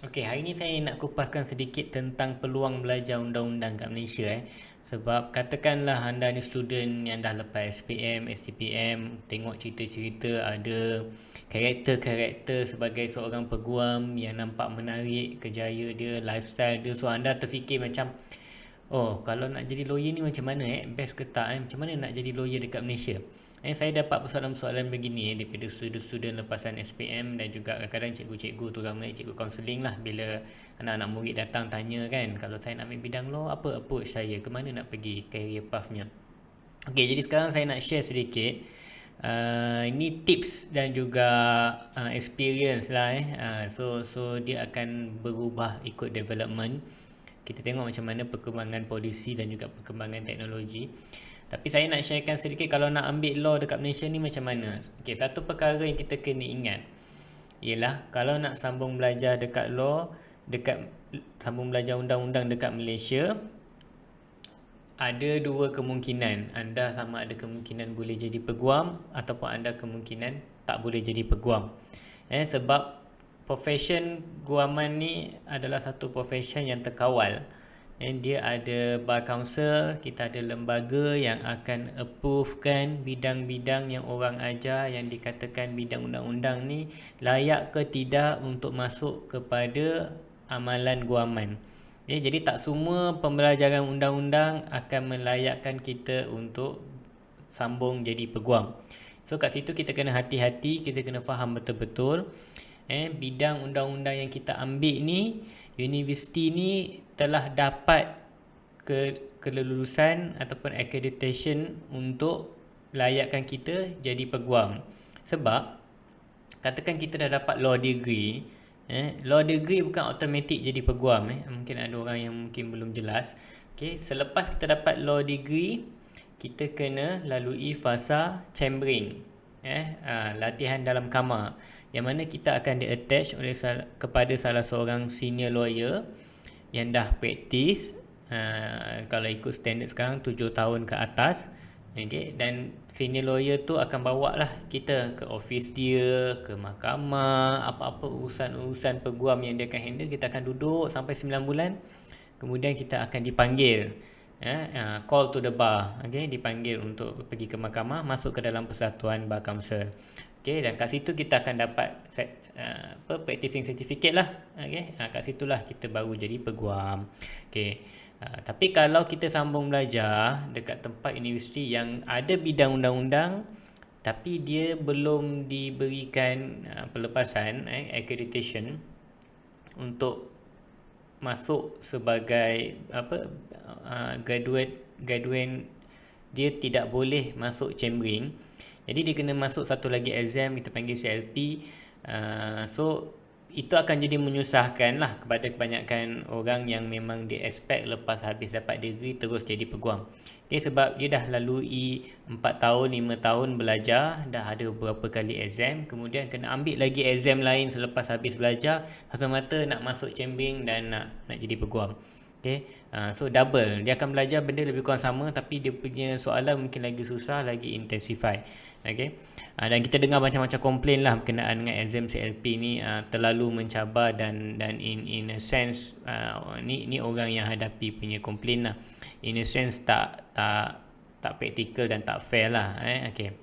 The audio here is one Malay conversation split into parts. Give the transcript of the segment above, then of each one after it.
Okey, hari ini saya nak kupaskan sedikit tentang peluang belajar undang-undang kat Malaysia eh. Sebab katakanlah anda ni student yang dah lepas SPM, STPM, tengok cerita-cerita ada karakter-karakter sebagai seorang peguam yang nampak menarik, kejaya dia, lifestyle dia. So anda terfikir macam Oh, kalau nak jadi lawyer ni macam mana eh? Best ke tak eh? Macam mana nak jadi lawyer dekat Malaysia? Eh, saya dapat persoalan-persoalan begini eh, daripada student-student lepasan SPM dan juga kadang-kadang cikgu-cikgu terutama cikgu counselling lah bila anak-anak murid datang tanya kan kalau saya nak ambil bidang law apa approach saya ke mana nak pergi career pathnya. Okey, jadi sekarang saya nak share sedikit Uh, ini tips dan juga uh, experience lah eh. Uh, so so dia akan berubah ikut development kita tengok macam mana perkembangan polisi dan juga perkembangan teknologi tapi saya nak sharekan sedikit kalau nak ambil law dekat Malaysia ni macam mana? Okay, satu perkara yang kita kena ingat ialah kalau nak sambung belajar dekat law dekat sambung belajar undang-undang dekat Malaysia ada dua kemungkinan. Anda sama ada kemungkinan boleh jadi peguam ataupun anda kemungkinan tak boleh jadi peguam. Eh sebab profession guaman ni adalah satu profession yang terkawal dan dia ada bar council kita ada lembaga yang akan approvekan bidang-bidang yang orang ajar yang dikatakan bidang undang-undang ni layak ke tidak untuk masuk kepada amalan guaman. Ya, jadi tak semua pembelajaran undang-undang akan melayakkan kita untuk sambung jadi peguam. So kat situ kita kena hati-hati kita kena faham betul-betul eh bidang undang-undang yang kita ambil ni universiti ni telah dapat ke kelulusan ataupun accreditation untuk layakkan kita jadi peguam. Sebab katakan kita dah dapat law degree eh law degree bukan automatic jadi peguam eh. Mungkin ada orang yang mungkin belum jelas. Okey selepas kita dapat law degree kita kena lalui fasa chambering eh uh, latihan dalam kamar. Yang mana kita akan di-attach oleh sal- kepada salah seorang senior lawyer yang dah praktis uh, kalau ikut standard sekarang 7 tahun ke atas. Okay? dan senior lawyer tu akan bawa lah kita ke office dia ke mahkamah apa-apa urusan-urusan peguam yang dia akan handle. Kita akan duduk sampai 9 bulan. Kemudian kita akan dipanggil ya uh, call to the bar. Okey dipanggil untuk pergi ke mahkamah masuk ke dalam persatuan bar council. Okey dan kat situ kita akan dapat set, uh, apa practicing certificate lah. Okey uh, kat situlah kita baru jadi peguam. Okey uh, tapi kalau kita sambung belajar dekat tempat universiti yang ada bidang undang-undang tapi dia belum diberikan pelepasan eh, accreditation untuk masuk sebagai apa uh, graduate graduate dia tidak boleh masuk chambering jadi dia kena masuk satu lagi exam kita panggil CLP uh, so itu akan jadi menyusahkan lah kepada kebanyakan orang yang memang dia expect lepas habis dapat degree terus jadi peguam. Okay, sebab dia dah lalui 4 tahun, 5 tahun belajar, dah ada beberapa kali exam, kemudian kena ambil lagi exam lain selepas habis belajar, satu mata nak masuk chambering dan nak nak jadi peguam. Okay. Uh, so double. Dia akan belajar benda lebih kurang sama tapi dia punya soalan mungkin lagi susah, lagi intensify. Okay. Uh, dan kita dengar macam-macam komplain lah berkenaan dengan exam CLP ni uh, terlalu mencabar dan dan in in a sense uh, ni ni orang yang hadapi punya komplain lah. In a sense tak tak tak praktikal dan tak fair lah. Eh. Okay.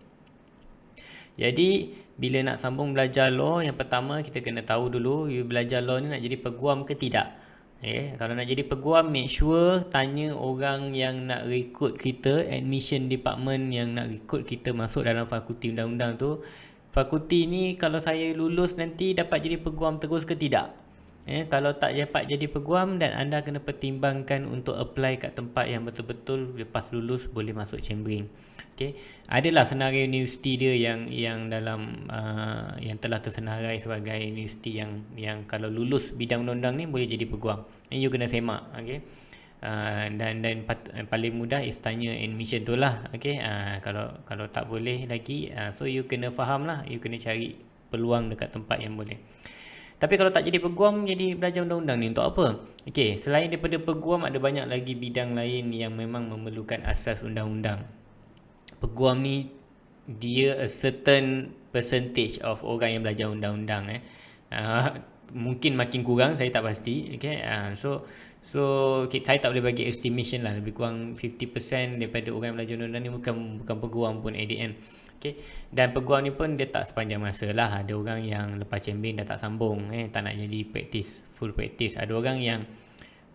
Jadi bila nak sambung belajar law yang pertama kita kena tahu dulu you belajar law ni nak jadi peguam ke tidak. Eh, kalau nak jadi peguam make sure tanya orang yang nak rekrut kita admission department yang nak rekrut kita masuk dalam fakulti undang-undang tu. Fakulti ni kalau saya lulus nanti dapat jadi peguam terus ke tidak Eh, kalau tak dapat jadi peguam dan anda kena pertimbangkan untuk apply kat tempat yang betul-betul lepas lulus boleh masuk chambering. Okey. Adalah senarai universiti dia yang yang dalam uh, yang telah tersenarai sebagai universiti yang yang kalau lulus bidang undang-undang ni boleh jadi peguam. And you kena semak, okey. Uh, dan dan pat, uh, paling mudah is tanya admission tu lah okay? uh, kalau kalau tak boleh lagi uh, so you kena faham lah you kena cari peluang dekat tempat yang boleh tapi kalau tak jadi peguam, jadi belajar undang-undang ni untuk apa? Okey, selain daripada peguam, ada banyak lagi bidang lain yang memang memerlukan asas undang-undang. Peguam ni, dia a certain percentage of orang yang belajar undang-undang. Eh. Uh, mungkin makin kurang saya tak pasti okay? Uh, so so okay, saya tak boleh bagi estimation lah. Lebih kurang 50% daripada orang yang belajar undang-undang ni bukan bukan peguam pun ADM okay? Dan peguam ni pun dia tak sepanjang masa lah. Ada orang yang lepas cembing dah tak sambung eh tak nak jadi practice full practice. Ada orang yang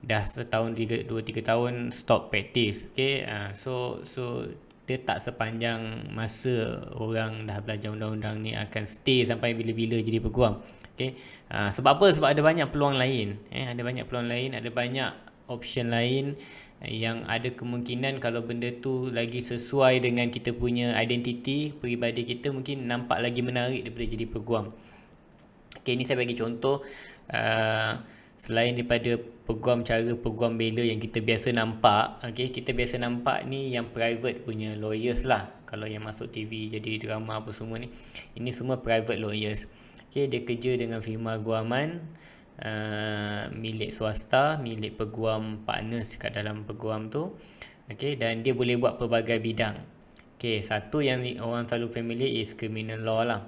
dah setahun 3 2 3 tahun stop practice okay? Uh, so so dia tak sepanjang masa orang dah belajar undang-undang ni akan stay sampai bila-bila jadi peguam. Okay. Uh, sebab apa? Sebab ada banyak peluang lain. Eh, ada banyak peluang lain, ada banyak option lain yang ada kemungkinan kalau benda tu lagi sesuai dengan kita punya identiti peribadi kita mungkin nampak lagi menarik daripada jadi peguam. Okay, ni saya bagi contoh. Uh, selain daripada peguam cara peguam bela yang kita biasa nampak okey kita biasa nampak ni yang private punya lawyers lah. Kalau yang masuk TV jadi drama apa semua ni ini semua private lawyers. Okey dia kerja dengan firma guaman uh, milik swasta milik peguam partners kat dalam peguam tu okey dan dia boleh buat pelbagai bidang. Okey satu yang orang selalu familiar is criminal law lah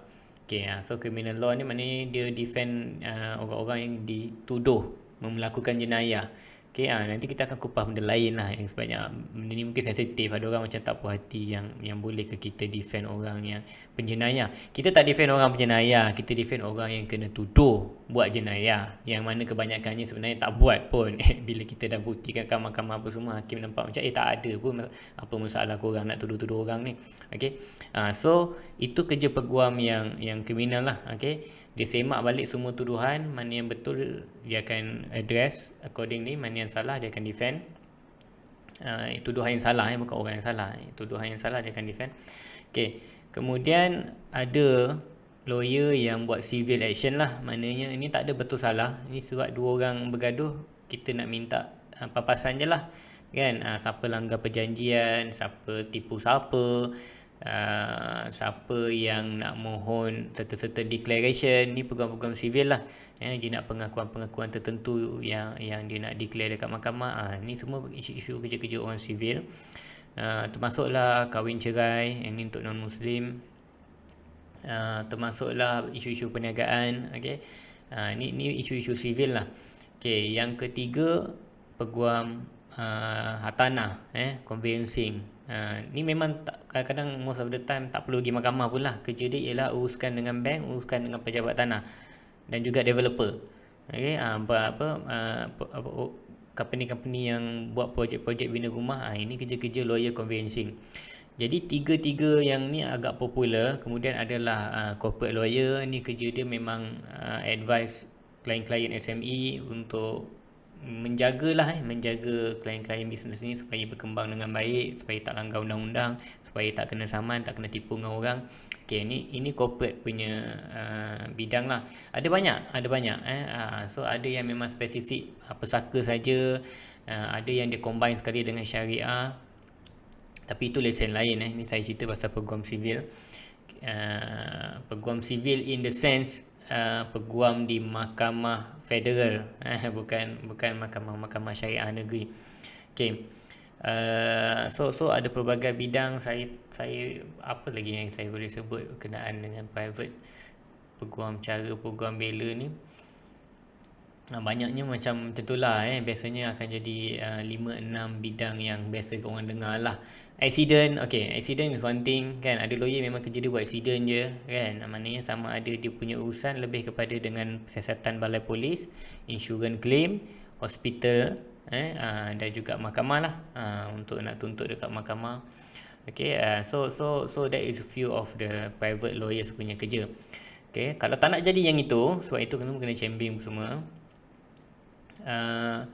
Okay, uh, so criminal law ni maknanya dia defend uh, orang-orang yang dituduh melakukan jenayah. Okay, ha, nanti kita akan kupas benda lain lah yang sebabnya benda ni mungkin sensitif. Ada orang macam tak puas hati yang yang boleh ke kita defend orang yang penjenayah. Kita tak defend orang penjenayah. Kita defend orang yang kena tuduh buat jenayah. Yang mana kebanyakannya sebenarnya tak buat pun. Bila kita dah buktikan kamar-kamar apa semua, hakim nampak macam eh tak ada pun apa masalah korang nak tuduh-tuduh orang ni. Okay. Ha, so, itu kerja peguam yang yang kriminal lah. Okay dia semak balik semua tuduhan mana yang betul dia akan address accordingly mana yang salah dia akan defend uh, tuduhan yang salah eh, bukan orang yang salah tuduhan yang salah dia akan defend okay. kemudian ada lawyer yang buat civil action lah. Maknanya ini tak ada betul salah. Ini sebab dua orang bergaduh kita nak minta uh, papasan je lah. Kan? Uh, siapa langgar perjanjian siapa tipu siapa uh, siapa yang nak mohon serta-serta declaration. Ni peguam-peguam sivil lah. Eh, dia nak pengakuan-pengakuan tertentu yang yang dia nak declare dekat mahkamah. Uh, ni semua isu-isu kerja-kerja orang sivil uh, termasuklah kahwin cerai ini untuk non-muslim uh, termasuklah isu-isu perniagaan okay. uh, ni, ni isu-isu sivil lah okay, yang ketiga peguam uh, hartanah eh, conveyancing Ha, ni memang tak, kadang-kadang most of the time tak perlu pergi mahkamah pun lah. Kerja dia ialah uruskan dengan bank, uruskan dengan pejabat tanah dan juga developer. Okay, ha, apa, apa, apa, apa, company-company yang buat projek-projek bina rumah, ha, ini kerja-kerja lawyer conveyancing. Jadi tiga-tiga yang ni agak popular. Kemudian adalah uh, corporate lawyer. Ni kerja dia memang uh, advice klien-klien SME untuk menjagalah eh menjaga klien-klien bisnes ni supaya berkembang dengan baik supaya tak langgar undang-undang supaya tak kena saman tak kena tipu dengan orang. Okey ni ini corporate punya uh, bidang lah. Ada banyak ada banyak eh. Uh, so ada yang memang spesifik uh, pesaka saja. Uh, ada yang dia combine sekali dengan syariah tapi itu lesen lain eh ni saya cerita pasal peguam sivil uh, peguam sivil in the sense Uh, peguam di mahkamah federal eh, bukan bukan mahkamah-mahkamah syariah negeri. Okey. Uh, so so ada pelbagai bidang saya saya apa lagi yang saya boleh sebut berkenaan dengan private peguam cara peguam bela ni. Ha, banyaknya macam tentulah eh biasanya akan jadi uh, 5 6 bidang yang biasa orang dengar lah. Accident, okay, accident is one thing kan. Ada lawyer memang kerja dia buat accident je kan. Maknanya sama ada dia punya urusan lebih kepada dengan siasatan balai polis, insurance claim, hospital eh uh, dan juga mahkamah lah uh, untuk nak tuntut dekat mahkamah. Okay, uh, so so so that is a few of the private lawyers punya kerja. Okay, kalau tak nak jadi yang itu, sebab itu kena kena chambing semua uh,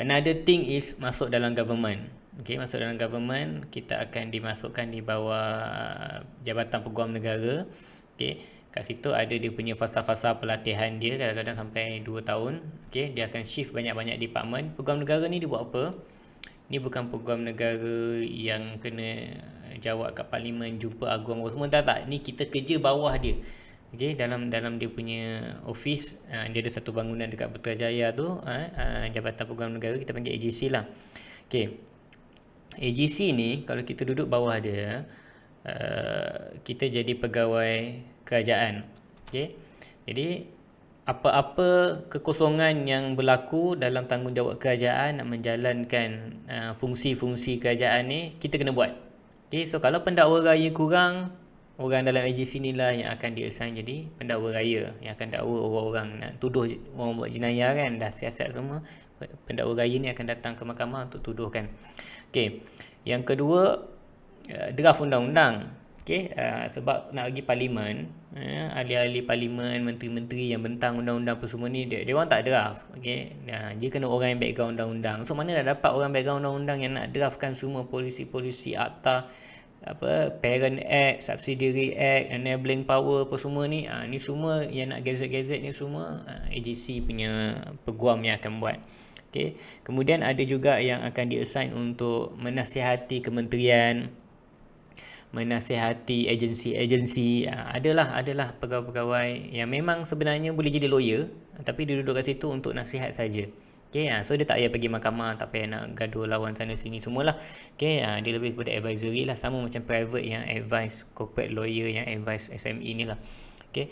another thing is masuk dalam government. Okay, masuk dalam government, kita akan dimasukkan di bawah uh, Jabatan Peguam Negara. Okay, kat situ ada dia punya fasa-fasa pelatihan dia kadang-kadang sampai 2 tahun. Okay, dia akan shift banyak-banyak department. Peguam Negara ni dia buat apa? Ni bukan peguam negara yang kena jawab kat parlimen, jumpa agung semua. Tak, tak. Ni kita kerja bawah dia. Okay, dalam dalam dia punya office uh, dia ada satu bangunan dekat Putrajaya tu uh, Jabatan Peguam Negara kita panggil AGC lah. Okay. AGC ni kalau kita duduk bawah dia uh, kita jadi pegawai kerajaan. Okay. Jadi apa-apa kekosongan yang berlaku dalam tanggungjawab kerajaan nak menjalankan uh, fungsi-fungsi kerajaan ni kita kena buat. Okay, so kalau pendakwa raya kurang, orang dalam agensi ni lah yang akan diassign jadi pendakwa raya yang akan dakwa orang-orang nak tuduh orang buat jenayah kan dah siasat semua pendakwa raya ni akan datang ke mahkamah untuk tuduhkan. Okay, yang kedua uh, draft undang-undang. Okay, uh, sebab nak pergi parlimen, uh, ahli-ahli parlimen, menteri-menteri yang bentang undang-undang apa semua ni, dia, dia orang tak draft. Okay, uh, dia kena orang yang background undang-undang. So, mana nak dapat orang background undang-undang yang nak draftkan semua polisi-polisi akta, apa Parent Act, Subsidiary Act, Enabling Power apa semua ni. uh, ni semua yang nak gazet-gazet ni semua uh, AGC punya peguam yang akan buat. Okay. Kemudian ada juga yang akan diassign untuk menasihati kementerian, menasihati agensi-agensi uh, adalah adalah pegawai-pegawai yang memang sebenarnya boleh jadi lawyer tapi dia duduk kat situ untuk nasihat saja. Okay, uh, so dia tak payah pergi mahkamah, tak payah nak gaduh lawan sana sini semualah. Okay, uh, dia lebih kepada advisory lah sama macam private yang advice corporate lawyer yang advice SME ni lah. Okay.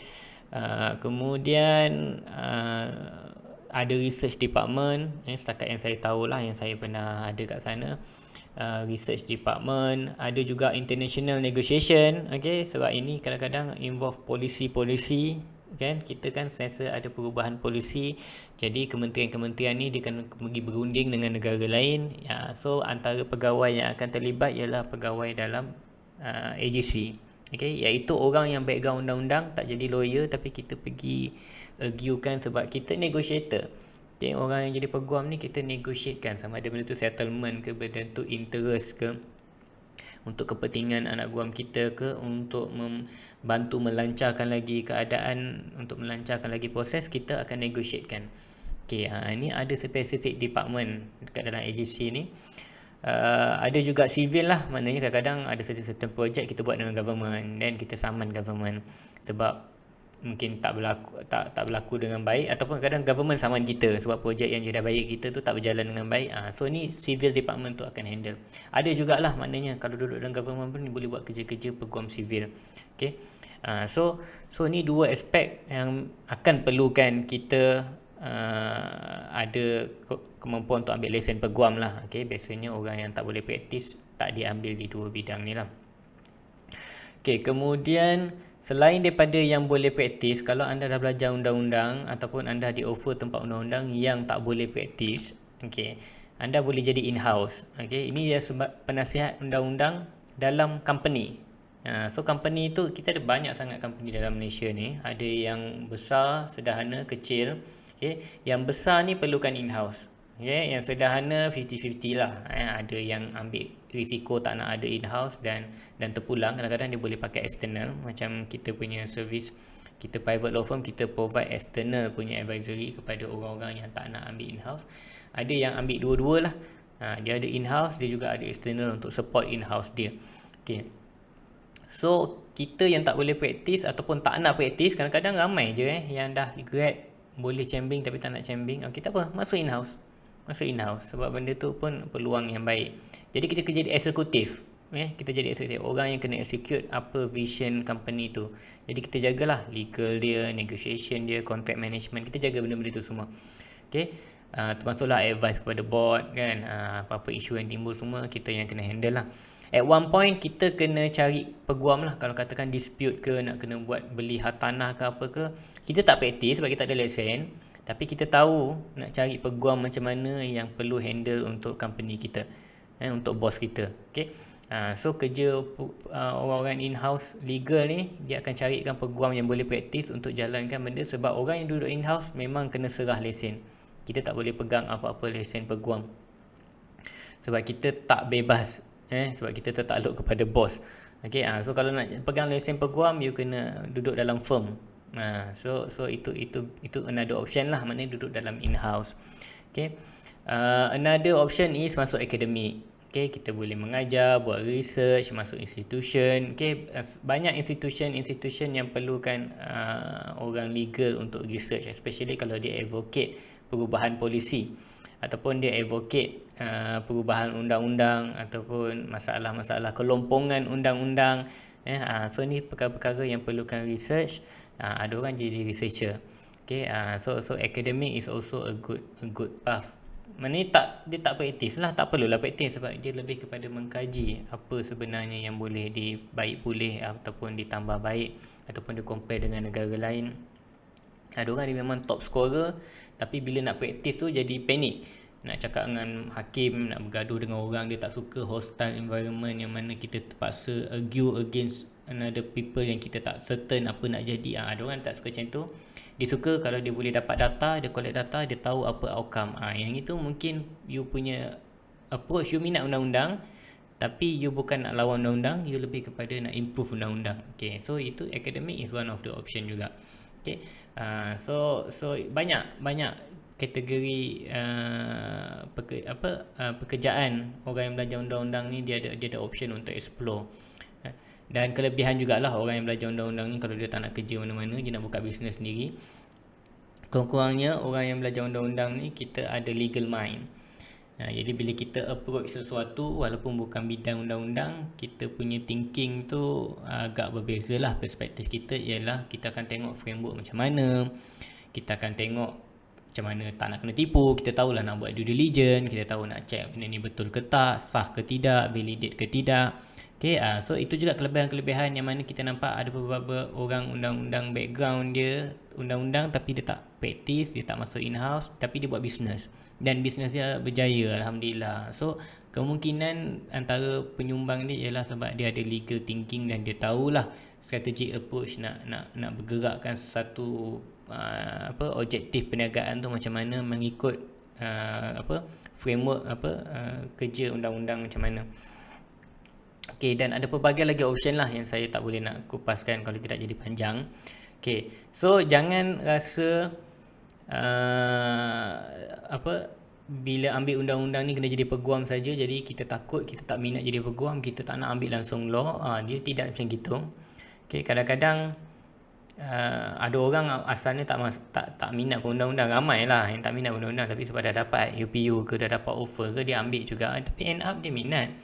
Uh, kemudian uh, ada research department eh, setakat yang saya tahu lah yang saya pernah ada kat sana uh, research department ada juga international negotiation okay sebab ini kadang-kadang involve polisi-polisi kan? Kita kan sentiasa ada perubahan polisi. Jadi kementerian-kementerian ni dia akan pergi berunding dengan negara lain. Ya so antara pegawai yang akan terlibat ialah pegawai dalam uh, AGC okay? Iaitu orang yang background undang-undang tak jadi lawyer tapi kita pergi arguekan sebab kita negotiator. Okay, orang yang jadi peguam ni kita negotiatekan sama ada benda tu settlement ke benda tu interest ke untuk kepentingan anak guam kita ke untuk membantu melancarkan lagi keadaan untuk melancarkan lagi proses kita akan negotiatekan. Okey, ha, ini ada spesifik department dekat dalam agensi ni. Uh, ada juga civil lah maknanya kadang-kadang ada certain project kita buat dengan government dan kita saman government sebab mungkin tak berlaku tak tak berlaku dengan baik ataupun kadang government saman kita sebab projek yang dah baik kita tu tak berjalan dengan baik ah ha, so ni civil department tu akan handle. Ada jugalah maknanya kalau duduk dalam government pun boleh buat kerja-kerja peguam civil okey ha, so so ni dua aspek yang akan perlukan kita uh, ada kemampuan untuk ambil lesen peguam lah okey biasanya orang yang tak boleh praktis tak diambil di dua bidang ni lah. Okey kemudian Selain daripada yang boleh praktis, kalau anda dah belajar undang-undang ataupun anda di offer tempat undang-undang yang tak boleh praktis, okay, anda boleh jadi in-house. Okay, ini dia sebab penasihat undang-undang dalam company. Uh, so company tu kita ada banyak sangat company dalam Malaysia ni. Ada yang besar, sederhana, kecil. Okay, yang besar ni perlukan in-house. Okay, yang sederhana 50-50 lah. Eh, ada yang ambil risiko tak nak ada in-house dan dan terpulang. Kadang-kadang dia boleh pakai external. Macam kita punya service kita private law firm kita provide external punya advisory kepada orang-orang yang tak nak ambil in-house. Ada yang ambil dua-dua lah. Ha, dia ada in-house dia juga ada external untuk support in-house dia. Okay. so kita yang tak boleh praktis ataupun tak nak praktis kadang-kadang ramai je eh yang dah grad boleh chambing tapi tak nak chambing. Okay, tak apa. Masuk in-house masuk in-house sebab benda tu pun peluang yang baik. Jadi kita kerja di eksekutif. Eh, kita jadi eksekutif. Orang yang kena execute apa vision company tu. Jadi kita jagalah legal dia, negotiation dia, contract management. Kita jaga benda-benda tu semua. Okay. Uh, termasuklah advice kepada board kan. Uh, apa-apa isu yang timbul semua kita yang kena handle lah. At one point kita kena cari peguam lah kalau katakan dispute ke nak kena buat beli hartanah ke apa ke. Kita tak praktis sebab kita tak ada lesen. Tapi kita tahu nak cari peguam macam mana yang perlu handle untuk company kita. Eh, untuk bos kita. Okay. Uh, so kerja uh, orang-orang in-house legal ni dia akan carikan peguam yang boleh praktis untuk jalankan benda sebab orang yang duduk in-house memang kena serah lesen. Kita tak boleh pegang apa-apa lesen peguam. Sebab kita tak bebas eh sebab kita tertakluk kepada bos. Okay, uh, so kalau nak pegang lesen peguam you kena duduk dalam firm Ha, so so itu itu itu another option lah maknanya duduk dalam in house. Okay. Uh, another option is masuk akademik. Okay, kita boleh mengajar, buat research, masuk institution. Okay, banyak institution-institution yang perlukan uh, orang legal untuk research, especially kalau dia advocate perubahan polisi ataupun dia advocate uh, perubahan undang-undang ataupun masalah-masalah kelompongan undang-undang. Eh, uh, so ni perkara-perkara yang perlukan research uh, ada orang jadi researcher Okay, uh, so so academic is also a good a good path. Mana tak dia tak praktis lah, tak perlulah praktis sebab dia lebih kepada mengkaji apa sebenarnya yang boleh dibaik pulih ataupun ditambah baik ataupun dia compare dengan negara lain. Ada orang dia memang top scorer tapi bila nak praktis tu jadi panik. Nak cakap dengan hakim, nak bergaduh dengan orang dia tak suka hostile environment yang mana kita terpaksa argue against another people yang kita tak certain apa nak jadi. Ah ada orang tak suka macam tu. Dia suka kalau dia boleh dapat data dia collect data dia tahu apa outcome. Ah yang itu mungkin you punya approach you minat undang-undang tapi you bukan nak lawan undang-undang you lebih kepada nak improve undang-undang. Okay so itu academic is one of the option juga. Okay uh, so so banyak banyak kategori uh, peke, apa uh, pekerjaan orang yang belajar undang-undang ni dia ada dia ada option untuk explore dan kelebihan jugalah orang yang belajar undang-undang ni kalau dia tak nak kerja mana-mana dia nak buka bisnes sendiri. Kurang-kurangnya orang yang belajar undang-undang ni kita ada legal mind. Ha, jadi bila kita approach sesuatu walaupun bukan bidang undang-undang kita punya thinking tu agak berbeza lah perspektif kita. Ialah kita akan tengok framework macam mana kita akan tengok macam mana tak nak kena tipu kita tahulah nak buat due diligence kita tahu nak check benda ni betul ke tak sah ke tidak validate ke tidak Okay, uh, so itu juga kelebihan-kelebihan yang mana kita nampak ada beberapa orang undang-undang background dia undang-undang tapi dia tak praktis, dia tak masuk in-house tapi dia buat bisnes dan bisnes dia berjaya Alhamdulillah. So kemungkinan antara penyumbang dia ialah sebab dia ada legal thinking dan dia tahulah strategic approach nak nak nak bergerakkan satu uh, apa objektif perniagaan tu macam mana mengikut uh, apa framework apa uh, kerja undang-undang macam mana. Okay, dan ada pelbagai lagi option lah yang saya tak boleh nak kupaskan kalau tidak jadi panjang. Okay, so jangan rasa uh, apa bila ambil undang-undang ni kena jadi peguam saja jadi kita takut kita tak minat jadi peguam kita tak nak ambil langsung law uh, dia tidak macam gitu okay, kadang-kadang uh, ada orang asalnya tak mas, tak tak minat undang-undang ramai lah yang tak minat undang-undang tapi sebab dah dapat UPU ke dah dapat offer ke dia ambil juga tapi end up dia minat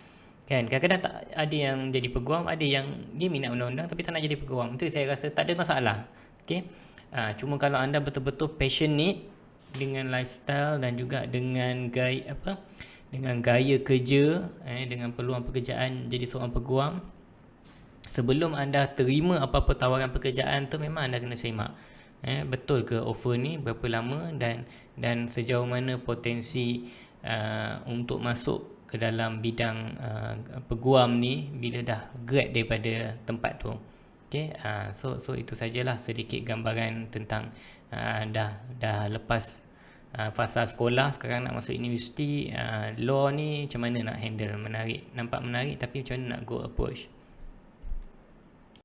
Kan kadang-kadang tak ada yang jadi peguam, ada yang dia minat undang-undang tapi tak nak jadi peguam. Itu saya rasa tak ada masalah. Okey. Ha, cuma kalau anda betul-betul passionate dengan lifestyle dan juga dengan gaya apa? Dengan gaya kerja eh dengan peluang pekerjaan jadi seorang peguam sebelum anda terima apa-apa tawaran pekerjaan tu memang anda kena semak. Eh betul ke offer ni berapa lama dan dan sejauh mana potensi uh, untuk masuk ke dalam bidang uh, peguam ni bila dah grad daripada tempat tu. Okay, uh, so so itu sajalah sedikit gambaran tentang uh, dah dah lepas uh, fasa sekolah sekarang nak masuk universiti uh, law ni macam mana nak handle menarik nampak menarik tapi macam mana nak go approach